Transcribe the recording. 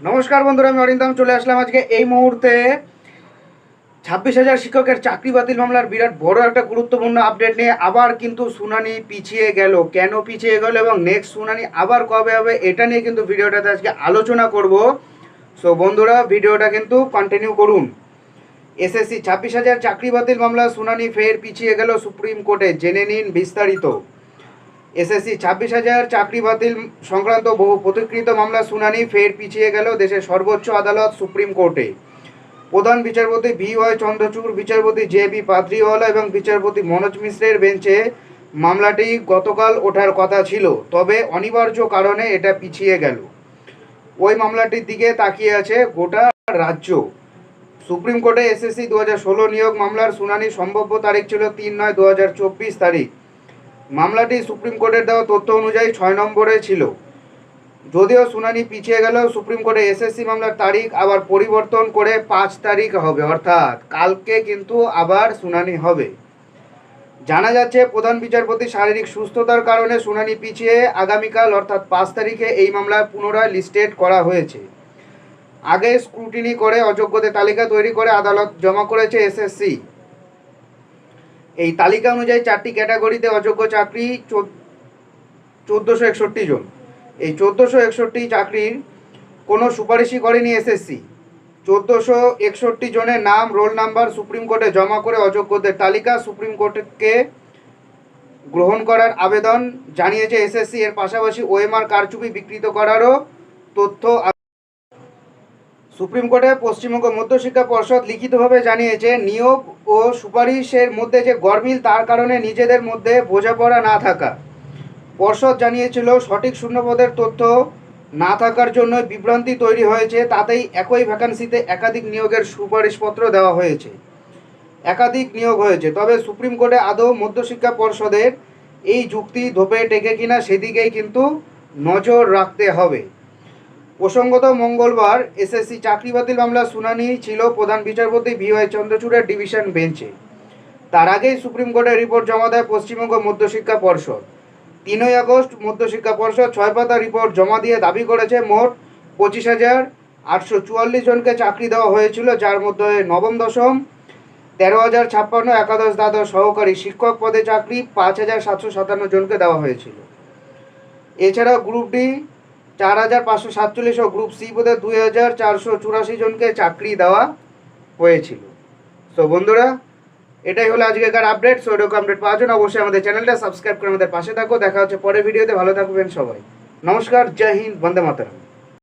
নমস্কার বন্ধুরা, আমি অরিন্দম, চলে আসলাম আজকে এই মুহূর্তে। ছাব্বিশ হাজার শিক্ষকের চাকরি বাতিল মামলার বিরাট বড় একটা গুরুত্বপূর্ণ আপডেট নিয়ে আবার কিন্তু শুনানি পিছিয়ে গেল। কেন পিছিয়ে গেল এবং নেক্সট শুনানি আবার কবে হবে, এটা নিয়ে কিন্তু ভিডিওটাতে আজকে আলোচনা করব। সো বন্ধুরা, ভিডিওটা কিন্তু কন্টিনিউ করুন। এসএসসি ছাব্বিশ হাজার চাকরি বাতিল মামলা শুনানি ফের পিছিয়ে গেল সুপ্রিম কোর্টে। জেনে নিন বিস্তারিত। এসএসসি ছাব্বিশ হাজার চাকরি বাতিল সংক্রান্ত বহু প্রতিকৃত মামলা, শুনানি, ফের পিছিয়ে গেল দেশের সর্বোচ্চ আদালত সুপ্রিম কোর্টে। প্রধান বিচারপতি ভি ওয়াই চন্দ্রচূড়, বিচারপতি জে বি পাত্রিওয়ালা এবং বিচারপতি মনোজ মিশ্রের বেঞ্চে মামলাটি গতকাল ওঠার কথা ছিল, তবে অনিবার্য কারণে এটা পিছিয়ে গেল। ওই মামলাটির দিকে তাকিয়ে আছে গোটা রাজ্য। সুপ্রিম কোর্টে এসএসসি দু হাজার ষোলো নিয়োগ মামলার শুনানি সম্ভাব্য তারিখ ছিল তিন নয় দু তারিখ। মামলাটি সুপ্রিম কোর্টের দেওয়া তথ্য অনুযায়ী ছয় নম্বরে ছিল। যদিও শুনানি পিছিয়ে গেল সুপ্রিম কোর্টে এসএসসি মামলার তারিখ আবার পরিবর্তন করে পাঁচ তারিখ হবে, অর্থাৎ কালকে কিন্তু আবার শুনানি হবে। জানা যাচ্ছে, প্রধান বিচারপতি শারীরিক সুস্থতার কারণে শুনানি পিছিয়ে আগামীকাল, অর্থাৎ পাঁচ তারিখে এই মামলা পুনরায় লিস্টেড করা হয়েছে। আগে স্ক্রুটিনি করে অযোগ্যদের তালিকা তৈরি করে আদালত জমা করেছে এসএসসি। এই তালিকা অনুযায়ী চারটি ক্যাটাগরিতে অযোগ্য চাকরি চোদ্দোশো একষট্টি জন। এই চোদ্দোশো একষট্টি চাকরির কোনো সুপারিশই করেনি এসএসসি। চোদ্দোশো একষট্টি জনের নাম, রোল নাম্বার সুপ্রিম কোর্টে জমা করে অযোগ্যদের তালিকা সুপ্রিম কোর্টকে গ্রহণ করার আবেদন জানিয়েছে এসএসসি। এর পাশাপাশি ওএমআর কারচুপি বিকৃত করারও তথ্য সুপ্রিম কোর্টে পশ্চিমবঙ্গ মধ্যশিক্ষা পর্ষদ লিখিতভাবে জানিয়েছে, নিয়োগ ও সুপারিশের মধ্যে যে গরমিল তার কারণে নিজেদের মধ্যে বোঝাপড়া না থাকা। পর্ষদ জানিয়েছিল, সঠিক শূন্যপদের তথ্য না থাকার জন্য বিভ্রান্তি তৈরি হয়েছে, তাতেই একই ভ্যাকান্সিতে একাধিক নিয়োগের সুপারিশপত্র দেওয়া হয়েছে। একাধিক নিয়োগ হয়েছে, তবে সুপ্রিম কোর্টে আদৌ মধ্যশিক্ষা পর্ষদের এই যুক্তি ধোপে টেকে কিনা সেদিকেই কিন্তু নজর রাখতে হবে। প্রসঙ্গত মঙ্গলবার এসএসসি চাকরি বাতিল মামলা শুনানি ছিল প্রধান বিচারপতি ভি ওয়াই চন্দ্রচূড়ের ডিভিশন বেঞ্চে। তার আগেই সুপ্রিম কোর্টে রিপোর্ট জমা দেয় পশ্চিমবঙ্গ মধ্যশিক্ষা পর্ষদ। তিনই আগস্ট মধ্যশিক্ষা পর্ষদ ছয় পাতা রিপোর্ট জমা দিয়ে দাবি করেছে মোট পঁচিশ হাজার আটশো চুয়াল্লিশ জনকে চাকরি দেওয়া হয়েছিল, যার মধ্যে নবম, দশম, তেরো হাজার ছাপ্পান্ন, একাদশ, দ্বাদশ সহকারী শিক্ষক পদে চাকরি পাঁচ হাজার সাতশো সাতান্ন জনকে দেওয়া হয়েছিল। এছাড়া গ্রুপ ডি চার হাজার পাঁচশো সাতচল্লিশ ও গ্রুপ সি পদে দুই হাজার চারশো চুরাশি জনকে চাকরি দেওয়া হয়েছিল। সো বন্ধুরা, এটাই হলো আজকেকার আপডেট সো এরকম আপডেট পাওয়ার জন্য অবশ্যই আমাদের চ্যানেলটা সাবস্ক্রাইব করে আমাদের পাশে থাকো। দেখা হচ্ছে পরের ভিডিওতে। ভালো থাকবেন সবাই। নমস্কার, জয় হিন্দ, বন্দে মাতরম।